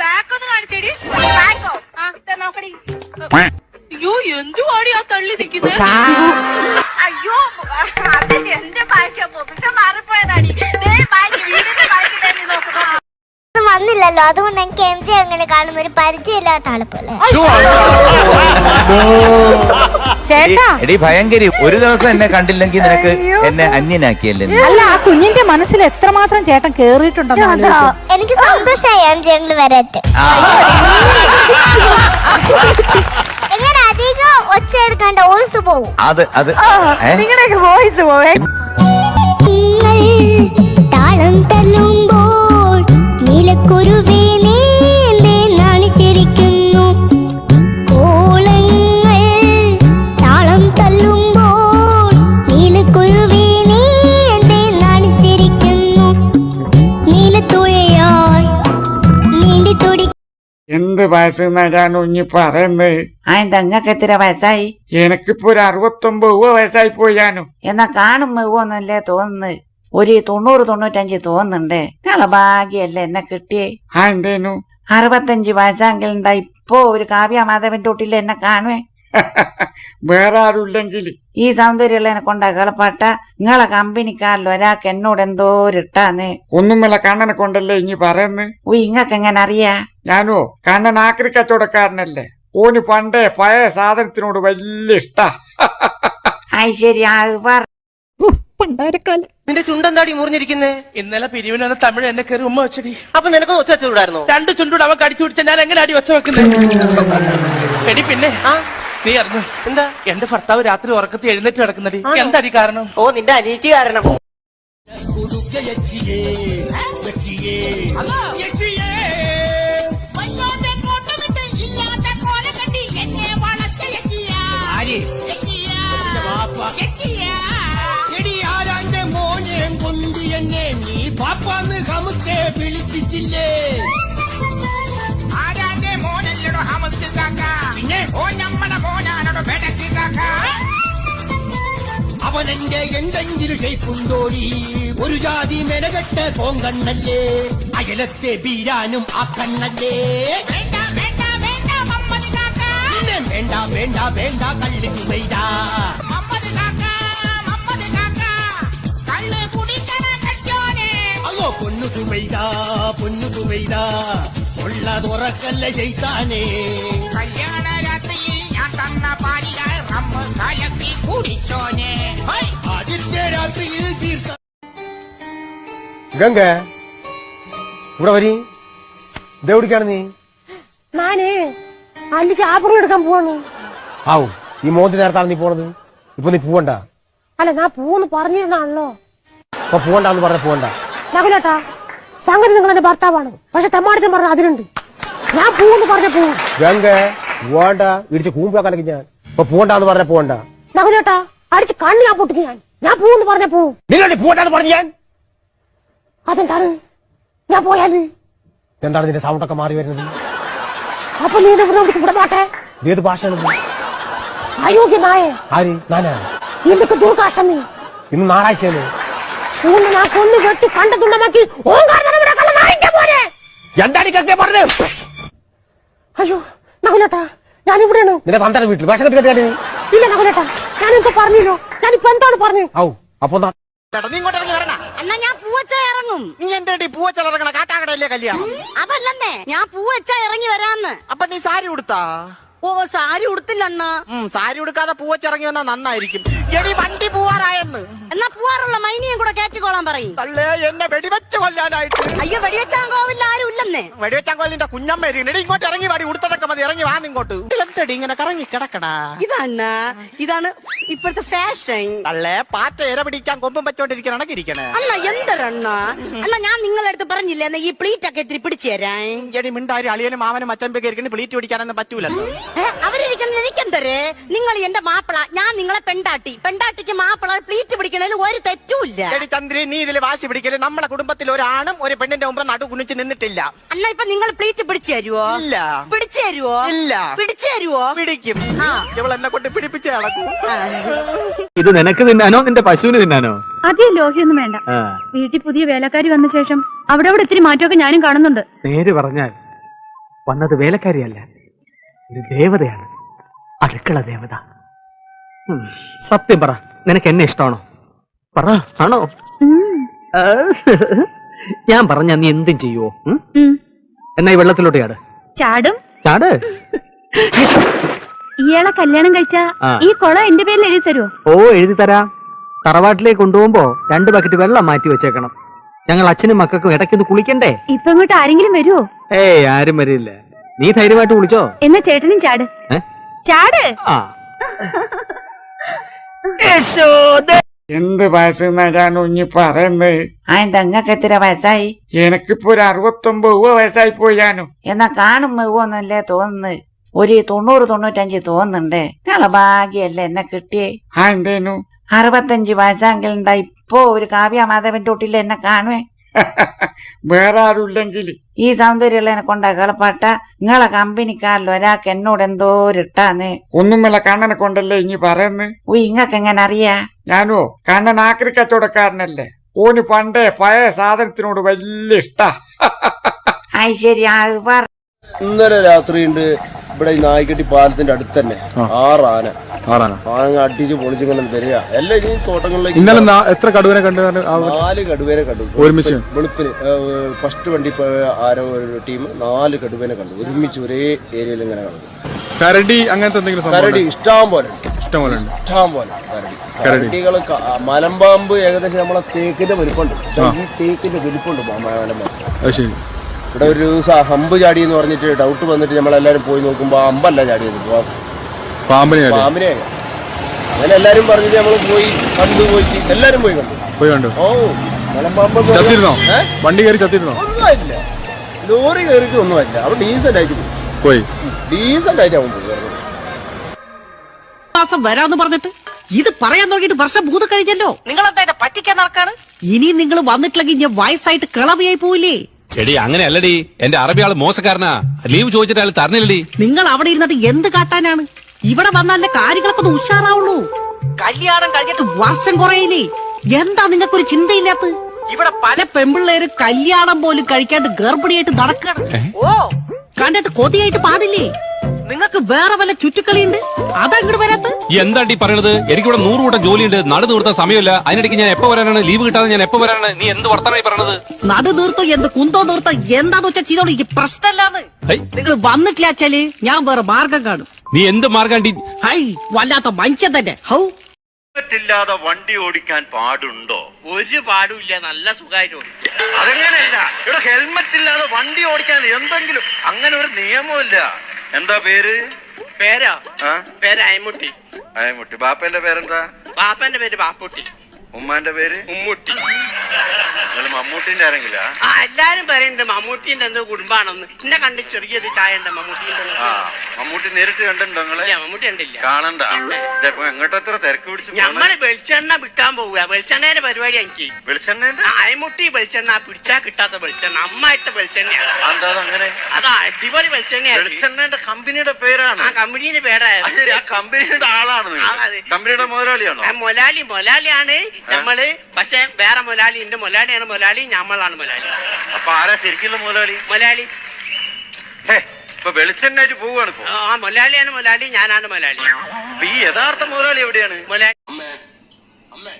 Back ഒന്ന് കാണിച്ചേടി. നോക്കടി. അയ്യോ എന്തുവാടി ആ തള്ളി നിൽക്കുന്നത് അയ്യോ എന്റെ ബാങ്ക് പൊതുക്കെ മാറിപ്പോയതാടി. വന്നില്ലല്ലോ. അതുകൊണ്ട് എനിക്ക് എം ജെ അങ്ങനെ കാണുന്ന ഒരു പരിചയമില്ലാത്ത ആളെ പോലെ. ചേട്ടാ. എടി ഭയങ്കരി ഒരു ദിവസം എന്നെ കണ്ടില്ലെങ്കിൽ നിനക്ക് എന്നെ അന്യനാക്കിയല്ലേ നീ? അല്ല ആ കുഞ്ഞിന്റെ മനസ്സിൽ എത്രമാത്രം ചേട്ടൻ കേറിയിട്ടുണ്ടോ ആലോചിക്കും. എനിക്ക് സന്തോഷമായി അധികം ഒച്ച എടുക്കാണ്ട് പോവും? അത് അത്. ഏ? നിങ്ങളുടെയൊക്കെ വോയിസ് പോവേ. നിങ്ങൾ താളം തല്ലുമ്പോൾ നീലക്കുരുവേ എന്ത് വയസ്സെന്നാ ഇനി ഉഞ്ഞി പറയുന്നത് എന്താ നിങ്ങൾക്ക് എത്ര വയസ്സായി? എനിക്കിപ്പോ ഒരു അറുപത്തൊമ്പത് വയസ്സായി പോയാനു. എന്നാ കാണുമ്പോ ഒന്നല്ലേ തോന്നുന്നത് ഒരു തൊണ്ണൂറ് തൊണ്ണൂറ്റഞ്ച് തോന്നുന്നുണ്ട്. നിങ്ങളെ ഭാഗ്യല്ലേ എന്നെ കിട്ടിയേ. ആ എന്തേനു? അറുപത്തഞ്ച് വയസ്സാങ്കിൽ എന്താ ഇപ്പോ ഒരു കാവ്യ മാധവന്റെ തൊട്ടിൽ എന്നെ കാണുവേ? വേറെ ആരുമില്ലെങ്കിൽ ഈ സൗന്ദര്യമുള്ളതിനെ കൊണ്ടാ കളപ്പാട്ട. നിങ്ങളെ കമ്പനിക്കാരിൽ ഒരാൾക്ക് എന്നോട് എന്തോ ഒരു ഇട്ടാന്ന്. ഒന്നുമല്ല കണ്ണനെ കൊണ്ടല്ലേ ഇനി പറയുന്നു? ഓ ഇങ്ങക്ക് എങ്ങനെ അറിയാ? ഞാനോ കണ്ണൻ ആക്രി കച്ചവടക്കാരനല്ലേ? ഓന് പണ്ടേ പഴയ സാധനത്തിനോട് വലിയ ഇഷ്ടാ. ആയി ശരി പറ. നിന്റെ ചുണ്ടെന്താടി മുറിഞ്ഞിരിക്കുന്നേ? ഇന്നലെ പിരിവിന് വന്ന തമിഴ് എന്നെ കയറി ഉമ്മ വെച്ചടി. അപ്പൊ നിനക്ക് ഒച്ച വെച്ചുകൂടായിരുന്നോ രണ്ട് ചുണ്ടൂടെ അവൻ കടിച്ചു പിടിച്ച ഞാൻ എങ്ങനെ അടി വെച്ച വെക്കുന്നത് എടി പിന്നെ ആ? നീ അറിഞ്ഞു? എന്താ? എന്റെ ഭർത്താവ് രാത്രി ഉറക്കത്തി എഴുന്നേറ്റ് കിടക്കുന്നടി. എന്തടി എന്താടി കാരണം? ഓ നിന്റെ അനീറ്റി കാരണം. അവനെന്റെ എന്തെങ്കിലും ഷേപ്പുണ്ടോടി? ഒരു ജാതി മെനകെട്ട കോങ്കണ്ണല്ലേ? അയലത്തെ ബീരാനും ആ കണ്ണല്ലേ? പിന്നെ വേണ്ട വേണ്ട വേണ്ട കള്ളിന് വെയ്താ തുമൈതാ ഉള്ള തുറക്കല്ല ചെയ്താനേ. കല്യാണ രാത്രിയിൽ ഞാൻ തന്ന പാലിയാൽ റമ്മ് കലക്കി കുടിച്ചോനെ. ആദ്യത്തെ രാത്രിയിൽ തീർത്ത ഗംഗ ഇവിടെ വരി. ഇതെവിടിക്കാണ് നീ? ഞാനേ അല്ലിക്ക് ആപ്പുറം എടുക്കാൻ പോവാണ്. ആവു. ഈ മോന്തി നേരത്താണ് നീ പോണത്. ഇപ്പൊ നീ പോവണ്ട. അല്ല ഞാൻ പോന്ന് പറഞ്ഞിരുന്നാണല്ലോ. ഇപ്പൊ പോവണ്ടെന്ന് പറഞ്ഞ പോവണ്ട. നകുലേട്ടാ സംഗതി നിങ്ങൾ എന്റെ ഭർത്താവാണ്. പക്ഷെ തെമ്മാടിത്തം പറഞ്ഞ അതിലുണ്ട്. ഞാൻ പോവെന്ന് പറഞ്ഞ പോവും. ഗംഗ പോവണ്ട. ഇടിച്ച് കൂമ്പാക്കാനൊക്കെ ഞാൻ. ഇപ്പൊ പോവണ്ടെന്ന് പറഞ്ഞ പോണ്ട നകുലേട്ടാ അടിച്ച് കണ്ണി ഞാൻ പൊട്ടിക്ക് ഞാൻ. ഞാൻ പോവെന്ന് പറഞ്ഞ പോവും. നിങ്ങളുടെ പോവണ്ടെന്ന് പറഞ്ഞു ഞാൻ? അതെന്താണ്? ഞാൻ പോയാൽ എന്താണ് നിന്റെ സൗണ്ട് ഒക്കെ മാറി വരുന്നത്? അപ്പൊ നീ ഇവിടെ ഇത് ഏത് ഭാഷയാണ്? അയോഗ്യനായ ആര്? നാനാ ഇന്നൊക്കെ ദൂർഘാഷ്ടമി ഇന്ന് ഞായറാഴ്ചയാണ് ഊന്ന് ഞാൻ കൊന്നു വെട്ടി കണ്ട തുണ്ടമാക്കി ഓങ്കാരം ഇവിടെ കള്ള നായിന്റെ പോലെ എന്താണ് ഇതൊക്കെ പറഞ്ഞത് അയ്യോ നകുലേട്ടാ ഞാൻ ഇവിടെയാണ് നിന്റെ തന്തയുടെ വീട്ടിൽ ഭക്ഷണം കേട്ടാണ് നീ ഇല്ല നകുലേട്ടാ ഞാൻ ഇപ്പൊ പറഞ്ഞല്ലോ. ഞാനിപ്പോ എന്താണ് പറഞ്ഞു? ഔ അപ്പൊ നാ- നീ ഇങ്ങോട്ട് ഇറങ്ങി വരണ. എന്നാ ഞാൻ പൂവച്ച ഇറങ്ങും. നീ എന്തേടി പൂവച്ചിറങ്ങണ കാട്ടാക്കടയിലെ കല്യാണം? അതല്ലെന്നേ ഞാൻ പൂവച്ച ഇറങ്ങി വരാന്ന്. അപ്പൊ നീ സാരി ഉടുത്താ? ഓ സാരി ഉടുത്തില്ല അണ്ണാ. സാരി ഉടുക്കാതെ പൂവച്ചിറങ്ങി വന്നാ നന്നായിരിക്കും. എടി വണ്ടി പോവാറായെന്ന്. എന്നാ പൂവാറുള്ള മൈനിയും കൂടെ കയറ്റിക്കോളാൻ പറയും. തള്ളേ എന്നെ വെടിവെച്ച് കൊല്ലാനായിട്ട്. അയ്യോ വെടിവെച്ചാൻ കോവില്ല ആരും ഇല്ലെന്നേ വെടിവെച്ചാൻ കൊല്ലിന്റെ കുഞ്ഞമ്മ എടി ഇങ്ങോട്ട് ഇറങ്ങി വാടി ഉടുത്തതൊക്കെ മതി ഇറങ്ങി വാ ഇങ്ങോട്ട്. എന്തടി ഇങ്ങനെ കറങ്ങി കിടക്കടാ? ഇതാണ് ഇതാണ് ഇപ്പോഴത്തെ ഫാഷൻ അല്ലേ പാറ്റ ഇര പിടിക്കാൻ കൊമ്പും വെച്ചോണ്ടിരിക്കണ ഇരിക്കണേ. അണ്ണ എന്തരണ്ണ? അണ്ണ ഞാൻ നിങ്ങളെ അടുത്ത് പറഞ്ഞില്ലേ എന്നാ ഈ പ്ലീറ്റ് ഒക്കെ ഇത്തിരി പിടിച്ചു തരാൻ? എടി മിണ്ടാരി അളിയനും മാമനും അച്ഛൻ ഇരിക്കണ പ്ലീറ്റ് പിടിക്കാനൊന്നും പറ്റൂലല്ലോ. ഏ, അവരിരിക്കണ എനിക്കെന്തരേ? നിങ്ങൾ എന്റെ മാപ്പിള ഞാൻ നിങ്ങളെ പെണ്ടാട്ടി പെണ്ടാട്ടിക്ക് മാപ്പിള പ്ലീറ്റ് പിടിക്കണതിൽ ഒരു തെറ്റുമില്ല എടി ചന്ദ്രി നീ ഇതിൽ വാശി പിടിക്കൽ. നമ്മുടെ കുടുംബത്തിൽ ഒരാണും ഒരു പെണ്ണിന്റെ മുമ്പ് നടു കുണിച്ച് നിന്നിട്ടില്ല. അണ്ണ ഇപ്പൊ നിങ്ങൾ പ്ലീറ്റ് പിടിച്ചു തരുവോ? ഇല്ല. പിടിച്ചു തരുവോ? ഇല്ല. പിടിച്ചു തരുവോ? പിടിക്കും. ആ. ഇവൾ എന്നെ കൊണ്ട് പിടിപ്പിച്ച് നടക്കും ഇത് നിനക്ക് തിന്നാനോ നിന്റെ പശുവിന് തിന്നാനോ? അധികം ലോഹിയൊന്നും വേണ്ട. വീട്ടിൽ പുതിയ വേലക്കാരി വന്ന ശേഷം അവിടെ അവിടെ ഇത്തിരി മാറ്റമൊക്കെ ഞാനും കാണുന്നുണ്ട്. നേര് പറഞ്ഞാൽ വന്നത് വേലക്കാരിയല്ല ഒരു ദേവതയാണ്. അടുക്കള ദേവത. സത്യം പറ നിനക്ക് എന്നെ ഇഷ്ടമാണോ? പറ ആണോ? ഞാൻ പറഞ്ഞ നീ എന്തും ചെയ്യുവോ? ഉം? എന്നാ ഈ വെള്ളത്തിലോട്ട് ചാട്. ചാടും? ചാട്. ഇയാളെ കല്യാണം കഴിച്ച ആ. ഈ കൊള എന്റെ പേരിൽ എഴുതി തരുമോ ഓ എഴുതി തരാം. തറവാട്ടിലേക്ക് കൊണ്ടുപോകുമ്പോ രണ്ട് ബക്കറ്റ് വെള്ളം മാറ്റി വെച്ചേക്കണം. ഞങ്ങൾ അച്ഛനും മക്കൾക്കും ഇടയ്ക്കൊന്ന് കുളിക്കണ്ടേ? ഇപ്പൊ ഇങ്ങോട്ട് ആരെങ്കിലും വരുമോ ഏയ് ആരും വരില്ല. നീ ധൈര്യമായിട്ട് കുളിച്ചോ? എന്നാ ചേട്ടനും ചാട്. ഏ? ചാട്. ആ. എന്ത് വയസ്സ് ഞാൻ ഇനി പറയുന്നത് ആ ഇങ്ങക്ക് എത്ര വയസ്സായി? എനിക്കിപ്പോ ഒരു അറുപത്തൊമ്പത് വയസ്സായി പോയി ഞാനും. എന്നാ കാണും മെവന്നല്ലേ തോന്നുന്നത് ഒരു തൊണ്ണൂറ് തൊണ്ണൂറ്റഞ്ച് തോന്നുന്നുണ്ടേ. നിങ്ങളെ ഭാഗ്യല്ലേ എന്നെ കിട്ടിയേ? ആ എന്തേനു? അറുപത്തഞ്ച് വയസ്സാങ്കിൽ എന്താ ഇപ്പോ ഒരു കാവ്യ മാധവന്റെ തൊട്ടിൽ എന്നെ കാണുവേ? വേറെ ആരുമില്ലെങ്കിൽ ഈ സൗന്ദര്യമുള്ളതിനെ കൊണ്ട കളപ്പാട്ട നിങ്ങളെ കമ്പനിക്കാരിൽ ഒരാൾക്ക് എന്നോട് എന്തോ ഇട്ടാന്ന് ഒന്നുമല്ല കണ്ണനെ കൊണ്ടല്ലേ ഇനി പറയുന്നത് ഓ ഇങ്ങക്ക് എങ്ങനെ അറിയാ? ഞാനോ കണ്ണൻ ആക്രി കച്ചവടക്കാരനല്ലേ. ഓന് പണ്ടേ പഴയ സാധനത്തിനോട് വലിയ ഇഷ്ടാ. അത് ശരി ആ പറ. ഇന്നലെ രാത്രിയുണ്ട്. ഇവിടെ ഈ നായിക്കട്ടി പാലത്തിന്റെ അടുത്ത് തന്നെ ആറാന. ആറാന. ആന അടിച്ച് പൊളിച്ചിങ്ങനെ തരിക. എല്ലാ ഈ തോട്ടങ്ങളിലേക്ക് ഇന്നലെ നാ- എത്ര കടുവനെ കണ്ടു നാല് കടുവേനെ കണ്ടു. ഒരുമിച്ച്? വെളുപ്പിന് ഫസ്റ്റ് വണ്ടി പോയ ആരോ ഒരു ടീം നാല് കടുവേനെ കണ്ടു. ഒരുമിച്ച് ഒരേ ഏരിയയിൽ ഇങ്ങനെ കണ്ടു കരടി അങ്ങനത്തെ എന്തെങ്കിലും കരടി ഇഷ്ടം പോലെ ഉണ്ട്. ഇഷ്ടംപോലെ ഉണ്ട്. ഇഷ്ടം പോലെ കരടി. കരടികൾ മലമ്പാമ്പ് ഏകദേശം നമ്മളെ തേക്കിന്റെ വലിപ്പമുണ്ട്. ഈ തേക്കിന്റെ വലിപ്പമുണ്ട് മലമ്പാമ്പ്. അത് ശരി. ഇവിടെ ഒരു ദിവസം ഹമ്പ് ചാടി എന്ന് പറഞ്ഞിട്ട് ഡൗട്ട് വന്നിട്ട് നമ്മളെല്ലാരും പോയി നോക്കുമ്പോ അമ്പല്ല ചാടിയത്. പാ- പാമ്പിനെ കണ്ടു. പാമ്പിനെ. അങ്ങനെ എല്ലാരും പറഞ്ഞിട്ട് നമ്മൾ പോയി കണ്ടു പോയിട്ട് എല്ലാരും പോയി കണ്ടു. പോയി കണ്ടു. ഓ ചത്തിരുന്നോ? വണ്ടി കയറി ചത്തിരുന്നോ? ഒന്നുമില്ല ലോറി കയറിയിട്ട് ഒന്നുമല്ല അവൻ ഡീസന്റ് ആയിട്ട് പോയി. പോയി. ഡീസന്റ് ആയിട്ട് അവൻ പോയി. മാസം വരാന്ന് പറഞ്ഞിട്ട് ഇത് പറയാൻ തുടങ്ങിയിട്ട് വർഷം ഭൂത കഴിഞ്ഞല്ലോ നിങ്ങൾ എന്താ പറ്റിക്കാൻ നടക്കാണ്? ഇനിയും നിങ്ങൾ വന്നിട്ടില്ലെങ്കിൽ ഞാൻ വയസ്സായിട്ട് കിളവിയായി പോയില്ലേ എടി അങ്ങനെയല്ലടി. എന്റെ അറബി ആൾ മോശക്കാരനാ. ലീവ് ചോദിച്ചിട്ട് അയാൾ തരണില്ലടി. നിങ്ങൾ അവിടെ ഇരുന്നിട്ട് എന്ത് കാട്ടാനാണ്? ഇവിടെ വന്നാലേ കാര്യങ്ങളൊക്കെ ഒന്ന് ഉഷാറാവുള്ളൂ. കല്യാണം കഴിഞ്ഞിട്ട് വർഷം കുറയില്ലേ? എന്താ നിങ്ങൾക്കൊരു ചിന്തയില്ലാത്ത ഇവിടെ പല പെമ്പിള്ളേര് കല്യാണം പോലും കഴിക്കാണ്ട് ഗർഭിണിയായിട്ട് നടക്കണം ഓ കണ്ടിട്ട് കൊതിയായിട്ട് പാടില്ലേ? നിങ്ങൾക്ക് വേറെ വല്ല ചുറ്റുക്കളിയുണ്ട്? അതാ ഇങ്ങോട്ട് വരാത്ത? എന്താണ്ടി പറയണത്? എനിക്കിവിടെ നൂറ് കൂട്ടം ജോലിയുണ്ട്. നടു നിർത്താൻ സമയമില്ല. അതിനിടയ്ക്ക് ഞാൻ എപ്പോ വരാനാണ്? ലീവ് കിട്ടാതെ ഞാൻ എപ്പോ വരാനാണ്? നീ എന്ത് വർത്തനായി പറയണത്? നടു നീർത്തോ എന്ത് കുന്തോ നീർത്തോ എന്താന്ന് വെച്ചാൽ ചെയ്തോളൂ. എനിക്ക് പ്രശ്നമല്ലാന്ന്. നിങ്ങൾ വന്നിട്ടില്ല വെച്ചാൽ ഞാൻ വേറെ മാർഗം കാണും. നീ എന്ത് മാർഗാണ്ടി? ഹൈ വല്ലാത്ത മനുഷ്യൻ തന്നെ. ഹൗ. ില്ലാതെ വണ്ടി ഓടിക്കാൻ പാടുണ്ടോ? ഒരു പാടുമില്ല നല്ല സുഖമായിട്ട് ഓടിക്കും. അതെങ്ങനെയല്ല. ഇവിടെ ഹെൽമറ്റ് ഇല്ലാതെ വണ്ടി ഓടിക്കാൻ എന്തെങ്കിലും അങ്ങനെ ഒരു നിയമമില്ല എന്താ പേര്? പേരാ? ആ? പേര് അയമുട്ടി. അയമുട്ടി. ബാപ്പന്റെ പേരെന്താ? ബാപ്പന്റെ പേര് ബാപ്പുട്ടി. ഉമ്മാന്റെ പേര്? ഉമ്മുട്ടി. മമ്മൂട്ടിന്റെ ആരെങ്കിലാ? ആ എല്ലാരും പറയുന്നുണ്ട് മമ്മൂട്ടിന്റെ എന്തോ കുടുംബാണെന്ന്. എന്നെ കണ്ട് ചെറിയത് ചായ ഉണ്ട് മമ്മൂട്ടിന്റെ ആ മമ്മൂട്ടി നേരിട്ട് കണ്ടിട്ടുണ്ടോ നിങ്ങളെ? ഇല്ല, മമ്മൂട്ടി കണ്ടില്ല. കാണണ്ട. ഇതെപ്പോ എങ്ങോട്ട് എത്ര തിരക്ക് പിടിച്ച് പോണെ? ഞമ്മൾ വെളിച്ചെണ്ണ വിൽക്കാൻ പോവുക. വെളിച്ചെണ്ണേന്റെ പരിപാടി എനിക്ക്. വെളിച്ചെണ്ണേന്റെ? ആ, അയമുട്ടി വെളിച്ചെണ്ണ പിടിച്ചാ കിട്ടാത്ത വെളിച്ചെണ്ണ. അമ്മായിട്ട് വെളിച്ചെണ്ണയാണ്. എന്താ അങ്ങനെ അതാ അടിപൊളി വെളിച്ചെണ്ണയാണ് വെളിച്ചെണ്ണേന്റെ കമ്പനിയുടെ പേരാണ്. ആ കമ്പനിയുടെ പേരായിരുന്നു അത് ശരി, ആ കമ്പനിയുടെ ആളാണ് നിങ്ങൾ. ആ, അതെ. കമ്പനിയുടെ മുതലാളിയാണോ? മൊലാലി മൊലാലിയാണ് നമ്മൾ പക്ഷെ വേറെ മൊലാലി ഉണ്ട് മൊലാലിയാണ് മൊലാലി ഞമ്മളാണ് മൊലാലി അപ്പൊ ആരാ ശരിക്കുള്ള മുതലാളി? മൊലാലി ഹേ, ഇപ്പൊ വെളിച്ചെണ്ണായിട്ട് പോവാണ് ഇപ്പൊ. ആ മൊലാലിയാണ് മൊലാലി ഞാനാണ് മൊലാലി അപ്പൊ ഈ യഥാർത്ഥ മുതലാളി എവിടെയാണ്? മൊലാലി അമ്മേ അമ്മേ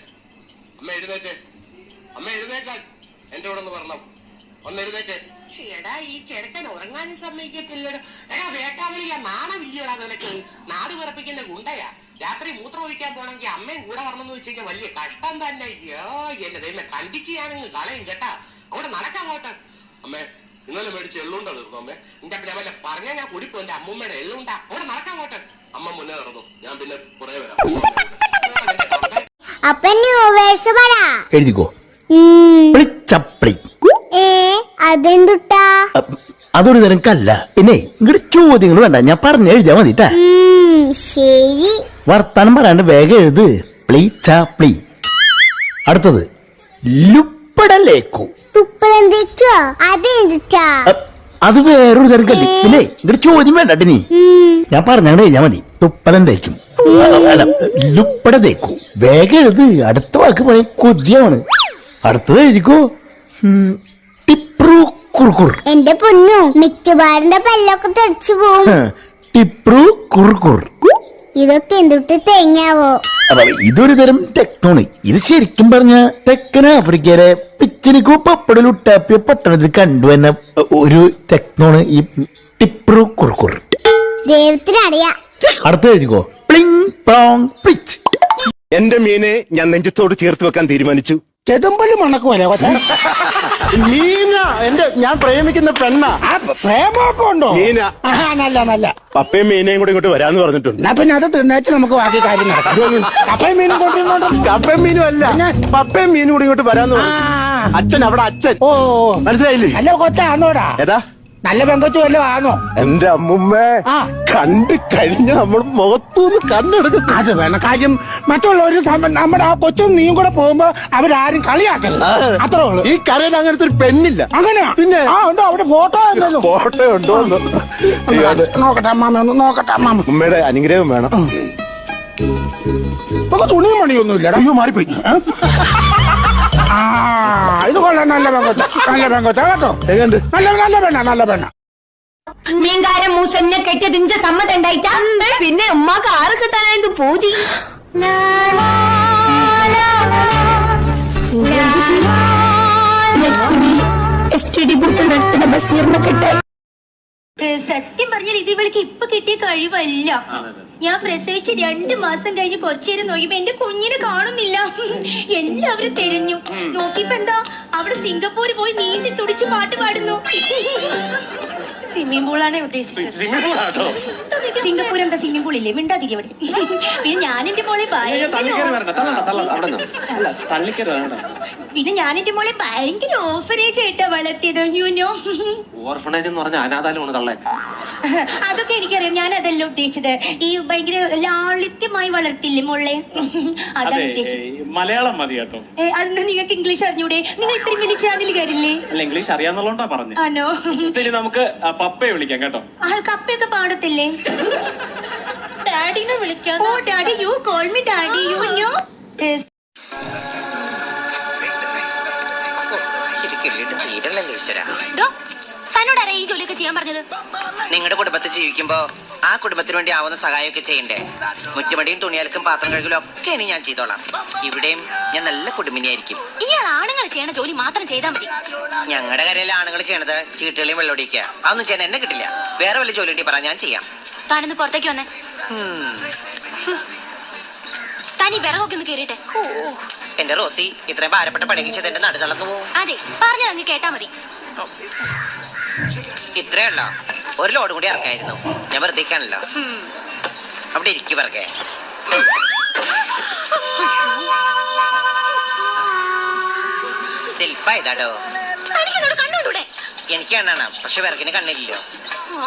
അമ്മ എഴുന്നേറ്റ്. അമ്മ എഴുന്നേക്കാൻ. എന്റെ കൂടെ ഒന്ന് പറഞ്ഞു ഒന്ന് എഴുന്നേറ്റ്. ചേടാ ഈ ചെറുക്കൻ ഉറങ്ങാനും സമ്മതിക്കത്തില്ലടോ. എടാ വേട്ടാവളിയാ നാണമില്ലയോടാ നിനക്ക്? നാട് വിറപ്പിക്കുന്ന ഗുണ്ടയാ. രാത്രി മൂത്രം ഒഴിക്കാൻ പോണെങ്കിൽ അമ്മയും കൂടെ വരണമെന്ന് വെച്ച് കഴിഞ്ഞാൽ വലിയ കഷ്ടം തന്നെ. അയ്യോ എന്നെ ദൈവമേ കണ്ടിച്ച് ഞാനങ്ങ് കളയും കേട്ടാ. അവിടെ നടക്കാൻ പോട്ടെ അമ്മേ ഇന്നലെ മേടിച്ച് എള്ളുണ്ട തീർന്നു അമ്മേ? എന്റെ പിന്നെ വല്ല പറഞ്ഞ ഞാൻ കുടിപ്പോ എന്റെ അമ്മൂമ്മയുടെ എള്ളുണ്ടാ. അവിടെ നടക്കാൻ പോട്ടെ അമ്മ മുന്നേ നടന്നു. ഞാൻ പിന്നെ പുറകെ വരാം. എഴുതിക്കോ. അതെന്തു അതെന്തുട്ടാ? അതൊരു തരം കല്ല. പിന്നെ ഇങ്ങോട്ട് ചോദ്യങ്ങൾ വേണ്ട. ഞാൻ പറഞ്ഞു എഴുതിയാ മതിട്ടാ. ശരി. വർത്താനം പറയാണ്ട് വേഗം എഴുത്. പ്ലീ ചാ പ്ലീ. അടുത്തത്. ലുപ്പടലേക്കു. അത് വേറൊരു തരം കല്ല്. പിന്നെ ഇങ്ങോട്ട് ചോദ്യം വേണ്ട നീ ഞാൻ പറഞ്ഞാണ്ട് എഴുതിയാ മതി. തുപ്പലം തേക്കും ലുപ്പട തേക്കു വേഗം എഴുത്. അടുത്ത വാക്ക് പറയാൻ കൊതിയാണ്. അടുത്തത് എഴുതിക്കോ. എന്റെ പൊന്നു മിക്കവാറിന്റെ പല്ലൊക്കെ തെറിച്ചു പോവും. ടിപ്രു കുറുക്കുർ ഇതൊക്കെ എന്തുട്ട് തേങ്ങാവോ ഇതൊരു തരം ടെക്നോണ്. ഇത് ശരിക്കും പറഞ്ഞ തെക്കൻ ആഫ്രിക്കയിലെ പിച്ചിനിക്കു പപ്പടൽ ഉട്ടാപ്പിയ പട്ടണത്തിൽ കണ്ടുവന്ന ഒരു ടെക്നോണ് ഈ ടിപ്രു കുറുക്കുർ ദൈവത്തിനറിയാ. അടുത്ത എഴുതിക്കോ. പ്ലിങ് പ്ലോങ് പിച്ച്. എന്റെ മീനെ ഞാൻ നെഞ്ചത്തോട് ചേർത്ത് വെക്കാൻ തീരുമാനിച്ചു. ചെതുമ്പൽ മണക്കുമല്ലേ കൊച്ചേ മീന എന്റെ ഞാൻ പ്രേമിക്കുന്ന പെണ്ണ. ആ പ്രേമമൊക്കെ ഉണ്ടോ? മീന. ആ നല്ല നല്ല. പപ്പയും മീനയും കൂടെ ഇങ്ങോട്ട് വരാന്ന് പറഞ്ഞിട്ടുണ്ട്. എന്നാ പിന്നെ അത് തിന്നേച്ച് നമുക്ക് ബാക്കി കാര്യം നടക്കും. കപ്പയും മീനും കൊണ്ടിരുന്നോണ്ട് കപ്പയും മീനും അല്ല. പപ്പയും മീനും കൂടെ ഇങ്ങോട്ട് വരാന്ന് പറഞ്ഞു. അച്ഛൻ അവിടെ അച്ഛൻ. ഓ മനസ്സിലായില്ലേ? അല്ല കൊച്ചാണോടാ ഏതാ? നല്ല പെങ്കൊച്ചു വല്ല ആണോ? എന്റെ അമ്മുമ്മേ. കണ്ട് കഴിഞ്ഞ നമ്മൾ മുഖത്തൂന്ന് കണ്ണെടുക്കും അത് വേണം. കാര്യം മറ്റുള്ളവര് നമ്മുടെ ആ കൊച്ചും നീയും കൂടെ പോകുമ്പോ അവരാരും കളിയാക്കരുത്. അത്രേ ഉള്ളൂ. ഈ കരയിൽ അങ്ങനത്തെ ഒരു പെണ്ണില്ല. അങ്ങനെയാ പിന്നെ? ആ ഉണ്ടോ. അവിടെ ഫോട്ടോ ഫോട്ടോ ഉണ്ടോ നോക്കട്ടെ അമ്മാമ ഒന്ന് നോക്കട്ടെ അമ്മാമ. ഉമ്മയുടെ അനുഗ്രഹം വേണം. തുണിയും മണിയൊന്നും ഇല്ലടാ അയ്യോ മാറിപ്പോയി. ഇത് കൊള്ളാം നല്ല പെങ്കൊച്ച. നല്ല പെങ്കൊച്ച കേട്ടോ? എങ്ങണ്ട് നല്ല നല്ല പെണ്ണ നല്ല പെണ്ണ. മീൻകാരൻ മൂസന്നെ കെട്ടിയത് ഇഞ്ച സമ്മതം ഉണ്ടായിട്ടാ? പിന്നെ ഉമ്മാക്ക് ആറ് കിട്ടാനായിട്ട് പൂതി. എസ് ടി ഡി ബൂത്ത് നടത്തുന്ന ബസീറിനെ കെട്ടാൻ. സത്യം പറഞ്ഞാൽ ഇത് ഇവൾക്ക് ഇപ്പൊ കിട്ടിയ കഴിവല്ല. ഞാൻ പ്രസവിച്ച് രണ്ട് മാസം കഴിഞ്ഞ് കുറച്ചേരം നോക്കിയപ്പോ എന്റെ കുഞ്ഞിനെ കാണുന്നില്ല. എല്ലാവരും തിരഞ്ഞു. നോക്കിയപ്പോ എന്താ? അവൾ സിംഗപ്പൂർ പോയി നീന്തി തുടിച്ച് പാട്ട് പാടുന്നു. സ്വിമ്മിംഗ് പൂളാണ് ഉദ്ദേശിച്ചത്. സിംഗപ്പൂർ എന്താ സ്വിമ്മിംഗ് പൂൾ ഇല്ലേ? മിണ്ടാതിരിക്കും അവിടെ. പിന്നെ ഞാൻ എന്റെ മോളെ ഭയങ്കര പിന്നെ ഞാൻ എന്റെ മോളെ ഭയങ്കര ഓഫറേജ് ആയിട്ടാ വളർത്തിയത് യുനോ ഓർഫണേജ് എന്ന് പറഞ്ഞ അനാഥാലമാണ് തള്ളേ. അതൊക്കെ എനിക്കറിയാം. ഞാൻ അതല്ല ഉദ്ദേശിച്ചത്. ഈ ഭയങ്കര ലാളിത്യമായി വളർത്തില്ലേ മോളെ? അതാണ് ഉദ്ദേശിച്ചത്. മലയാളം മതി കേട്ടോ. അന്ന് നിങ്ങൾക്ക് ഇംഗ്ലീഷ് അറിഞ്ഞൂടെ? നിങ്ങൾ ഇത്രയും വലിയ ചാനലുകാരില്ലേ അല്ല ഇംഗ്ലീഷ് അറിയാന്നുള്ളതുകൊണ്ടാ പറഞ്ഞു. ആണോ? ശരി നമുക്ക് പപ്പയെ വിളിക്കാം കേട്ടോ. ആ കപ്പയൊക്കെ പാടത്തില്ലേ? ഡാഡിനെ വിളിക്കാം ഓ daddy you call me daddy you know തന്നോടാരാ ഈ ജോലിയൊക്കെ ചെയ്യാൻ പറഞ്ഞത്? നിങ്ങളുടെ കുടുംബത്തിൽ ജീവിക്കുമ്പോ ആ കുടുംബത്തിന് വേണ്ടി ആവുന്ന സഹായമൊക്കെ ചെയ്യണ്ടേ? മുറ്റുമടിയും തുണിയലക്കും പാത്രം കഴുകലും ഒക്കെ ഇനി ഞാൻ ചെയ്തോളാം. ഇവിടെയും ഞാൻ നല്ല കുടുംബിനിയായിരിക്കും. ഇയാൾ ആണുങ്ങൾ ചെയ്യണ ജോലി മാത്രം ചെയ്താൽ മതി. ഞങ്ങളുടെ കരയിലെ ആണുങ്ങൾ ചെയ്യണത് ചീട്ടുകളെയും വെള്ളമൊടിക്കുക അതൊന്നും ചെയ്യാൻ എന്നെ കിട്ടില്ല. വേറെ വല്ല ജോലി ഉണ്ടെങ്കിൽ പറ ഞാൻ ചെയ്യാം. താനൊന്ന് പുറത്തേക്ക് വന്നേ. തനി വിറകൊക്കെ ഒന്ന് കേറിട്ടെ എന്റെ റോസി ഇത്രയും ഭാരപ്പെട്ട പണിയൊക്കെ ചെയ്ത് എന്റെ നടു പോവും. അതെ പറഞ്ഞു അങ്ങ് കേട്ടാ മതി. ഇത്രയല്ല ഒരു ലോഡ് കൂടി ഇറക്കായിരുന്നു. ഞാൻ വെറുതെ ഇരിക്കാണല്ലോ അവിടെ ഇരിക്കു പറക്കെ ശില്പ ഇതാടോ? എനിക്ക് കണ്ണാണ് പക്ഷെ വിറകിന് കണ്ണില്ലല്ലോ. ആ.